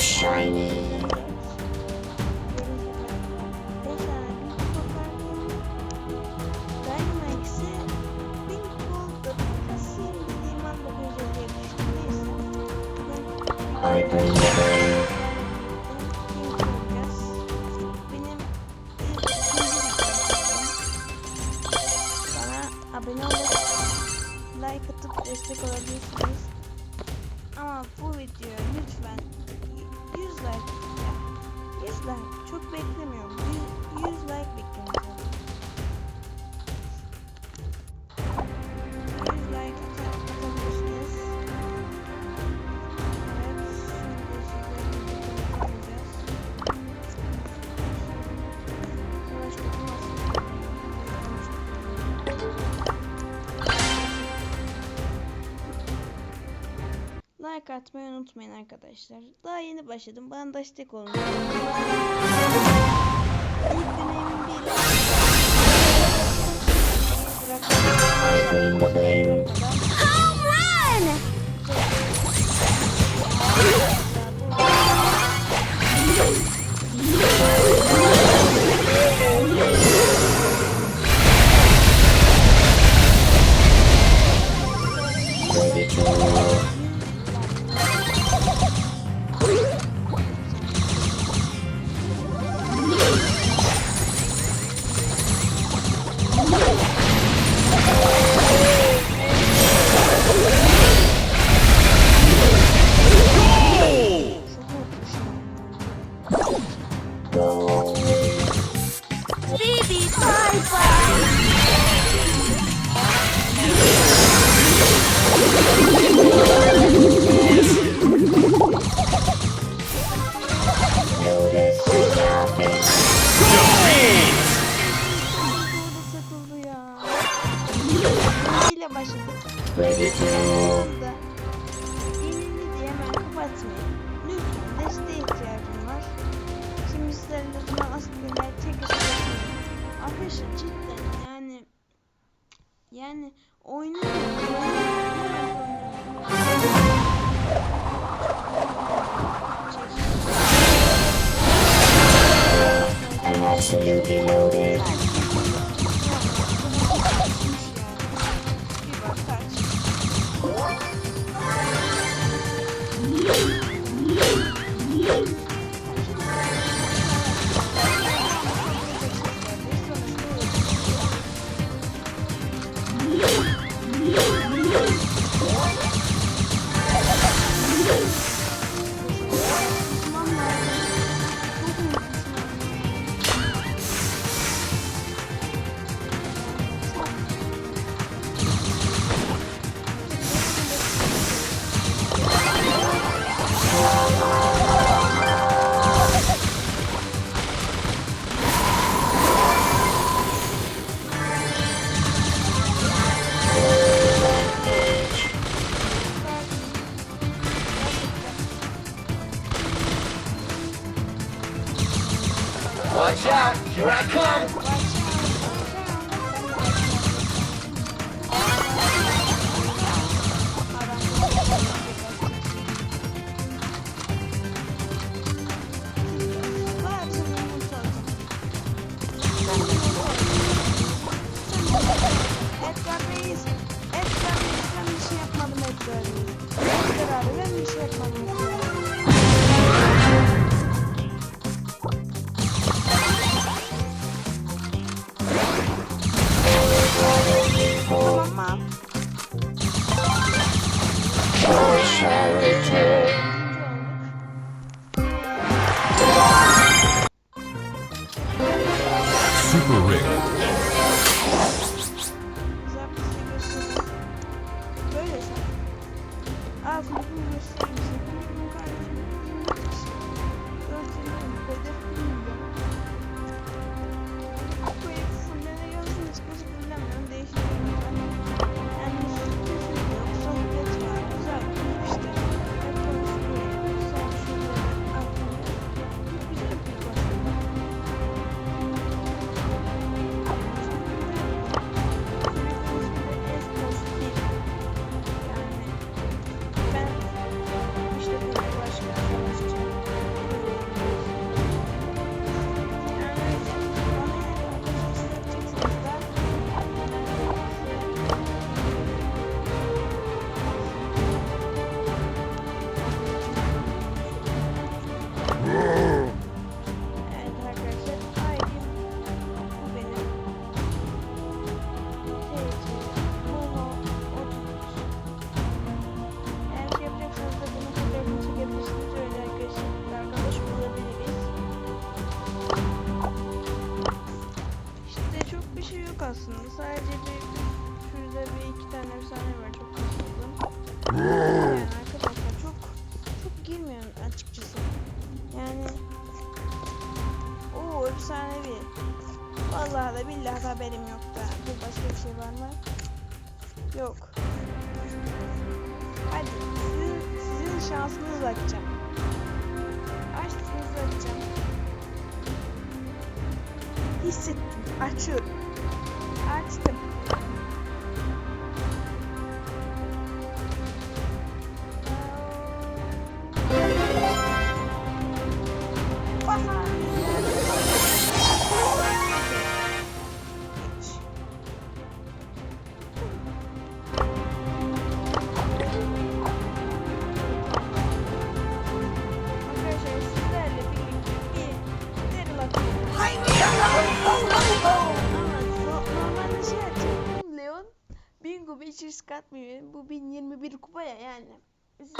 shiny. atmayı unutmayın arkadaşlar. Daha yeni başladım. Bana destek olun. İlk deneyimin. Here I come. Super Ring. Tane efsane var. Çok kasıldım. Yani arkadaşlar çok çok girmiyorum açıkçası. Yani o efsanevi. Vallahi da billahi de haberim yok da. Dur başka bir şey var mı? Yok. Hadi sizin, sizin şansınızla açacağım. Açtığınızı açacağım. Hissettim. Açıyorum. Açtım. Bingo bir içeriz katmıyor. Bu 1021 kupa ya yani. Siz-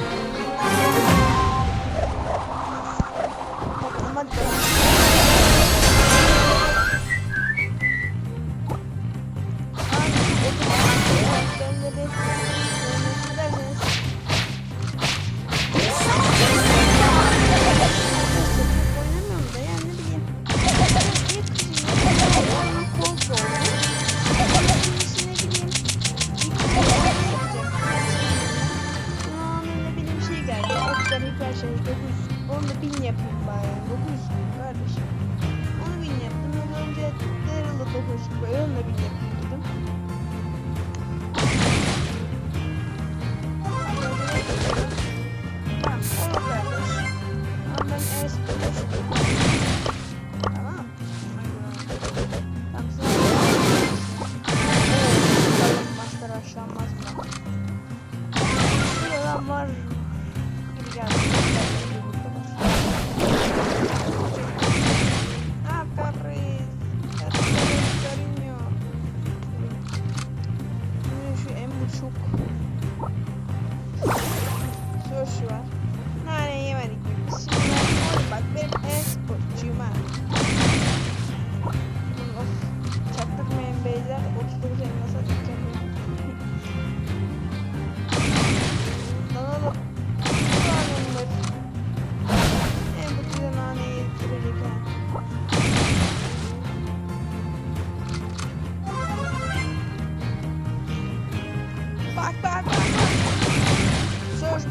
En buçuk. Soru var. Nane yemedik biz? Şimdi bak benim e-sporcuyum ha.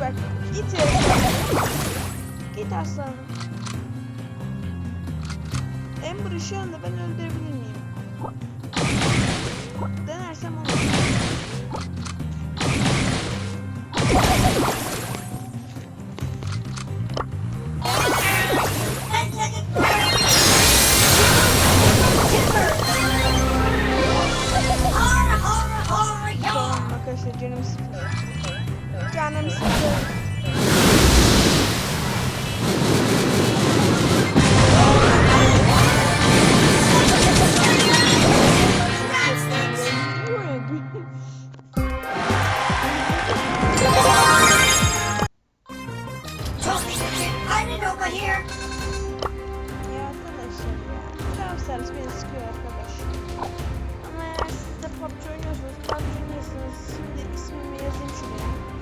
Bak. Git ya. Git aslanım. Amber'ı şu anda ben öldürebilir miyim? Denersem olur. Over here. Ya arkadaşlar ya. Stars beni sıkıyor arkadaş. Ama eğer siz de PUBG oynuyorsanız, PUBG oynuyorsanız şimdi ismimi yazayım şuraya.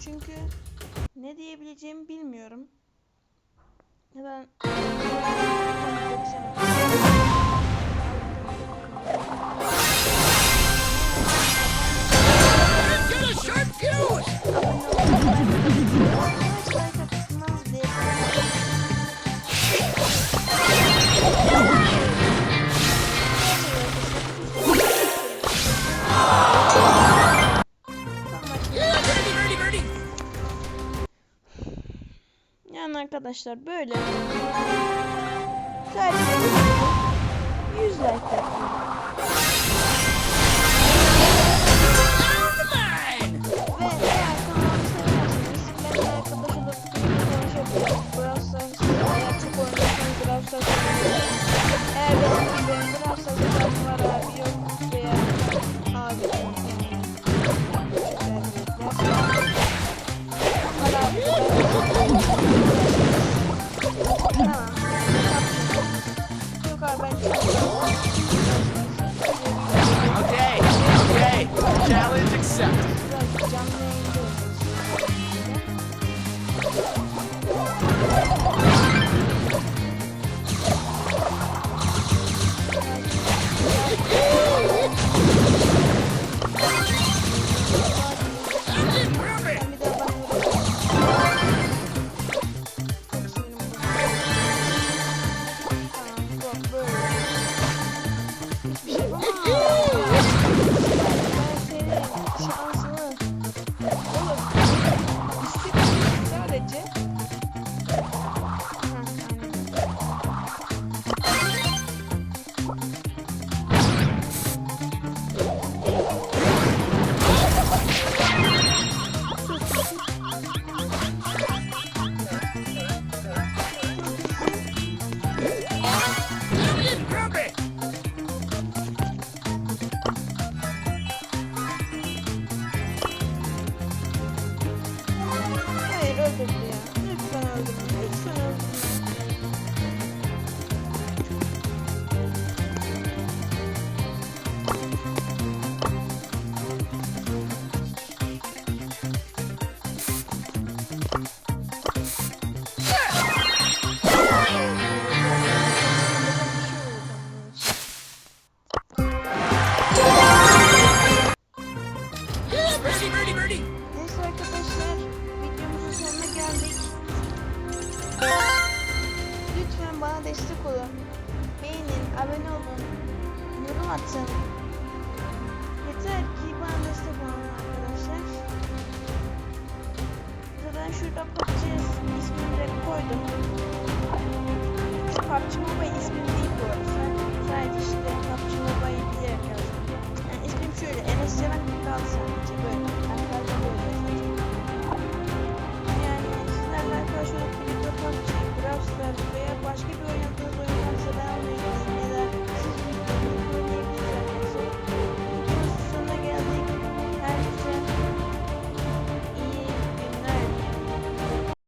Çünkü ne diyebileceğimi bilmiyorum. Ben Get a sharp fuse! Arkadaşlar böyle sadece 100 like yapıyorum. হয়েছে Lütfen bana destek olun. Beğenin, abone olun, yorum atın. Yeter ki bana destek olun arkadaşlar. Zaten şurada PUBG ismini de koydum. PUBG Mobile ismim değil bu arada. Sadece işte PUBG Mobile diye yazdım. Yani ismim şöyle Enes Ceren Kral sadece böyle. Arkadaşlar böyle. Yani sizlerle arkadaş olup Espero ver. Acho que ganha tudo.